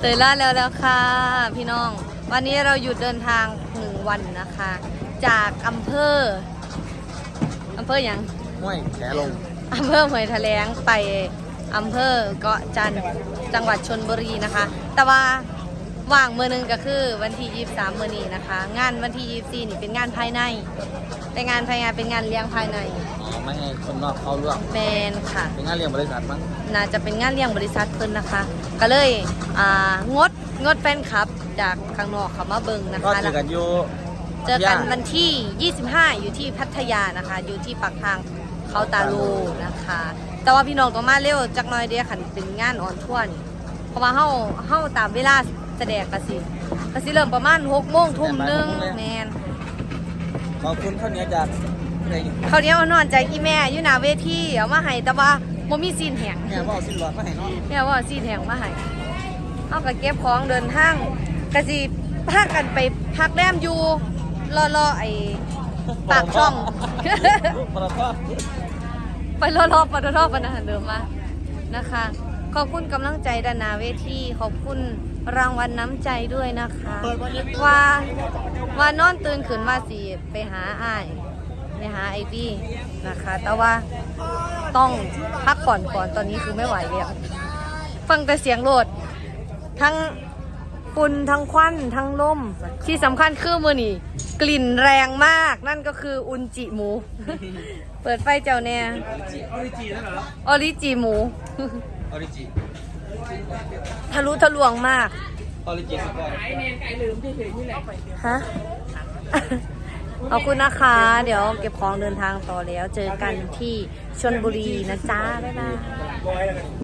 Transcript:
เตยล่าแล้วแล้วค่ะ พี่น้อง วันนี้เราหยุดเดินทางหนึ่งวันนะคะ จากอำเภออำเภออย่างห้วยแขลงอำเภอหวยแถลงไปอำเภอเกาะจันทร์จังหวัดชนบุรีนะคะ แต่ว่า ว่างมือหนึงก็คือวันที่ 23 มือนี้นะคะ งานวันที่ 24 นี่เป็นงานภายใน เป็นงานภายในเป็นงานเลี้ยงภายใน อ๋อไม่ให้คนนอกเข้าร่วมแมนค่ะ เป็นงานเลี้ยงบริษัทมั้งน่าจะเป็นงานเลี้ยงบริษัทเพิ่นนะคะ ก็เลยอ่างดงดแฟนคลับ จากข้างนอกเขามาเบิ่งนะก็คะ เจอกันอยู่เจอกันวันที่ 25 อยู่ที่พัทยานะคะ อยู่ที่ปากทางเขาตาลูนะคะ แต่ว่าพี่น้องก็มาเร็วจักหน่อยเดียวขันเป็นงานอ่อนท่วนเพราะว่าเฮาเฮาตามเวลา แสดงกสิกสิเริ่มประมาณ6โมงทุ่มหนึงแมนขอบคุณข้าวเหนียวจากไหนเขาวเหนี้ยนอนใจอีแม่อยู่หน้าเวทีเอามาให้แต่ว่าบ่มีซีนแหงเนี่ยว่าเอาสิ้นหลอดมาให้เนาะแม่ว่าซีนแหงมาให้เอาก็เก็บของเดินทางกะสิพากันไปพักแรมอยู่รอรอไอ้ปากช่อง ปลาทอด ไปรอรอปตทปนะเดิมมานะคะ ขอบคุณกำลังใจดานหนาเวทีขอบคุณรางวัลน้ำใจด้วยนะคะ ว่าว่านอนตื่นขึ้นมาสิไปหาอ้ายไปหาไอบี้นะคะ แต่ว่าต้องพักผ่อนก่อนตอนนี้คือไม่ไหวแล้วฟังแต่เสียงโหลด ทั้งฝุ่นทั้งควันทั้งลมที่สำคัญคือมือนี่กลิ่นแรงมากนั่นก็คืออุนจิหมู เปิดไฟเจ้าแน่ออริจินั่นเหรอออริจิหมู ออริจิทะลุทะลวงมาก ออริจิสปอยฮะขอบคุณนะคะ เดี๋ยวเก็บของเดินทางต่อแล้ว เจอกันที่ชนบุรีนะจ๊ะบ๊ายบาย